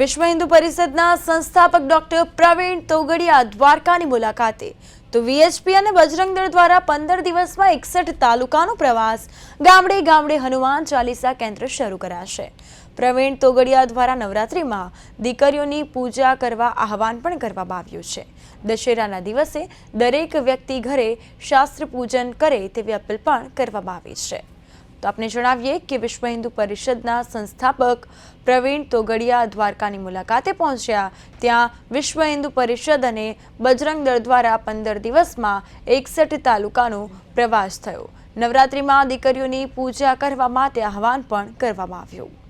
વિશ્વ હિન્દુ પરિષદના સંસ્થાપક ડોક્ટર પ્રવીણ તોગડિયા દ્વારકાની મુલાકાતે. તો વીએચપી અને બજરંગ દળ દ્વારા પંદર દિવસમાં એકસઠ તાલુકાનો પ્રવાસ. ગામડે ગામડે હનુમાન ચાલીસા કેન્દ્ર શરૂ કરાશે. પ્રવીણ તોગડિયા દ્વારા નવરાત્રિમાં દીકરીઓની પૂજા કરવા આહવાન પણ કરવામાં આવ્યું છે. દશેરાના દિવસે દરેક વ્યક્તિ ઘરે શાસ્ત્ર પૂજન કરે તેવી અપીલ પણ કરવામાં આવી છે. તો આપને જણાવીએ કે વિશ્વ હિન્દુ પરિષદના સંસ્થાપક પ્રવીણ તોગડિયા દ્વારકાની મુલાકાતે પહોંચ્યા. ત્યાં વિશ્વ હિન્દુ પરિષદ અને બજરંગ દળ દ્વારા પંદર દિવસમાં એકસઠ તાલુકાનો પ્રવાસ થયો. નવરાત્રિમાં દીકરીઓની પૂજા કરવા માટે આહવાન પણ કરવામાં આવ્યું.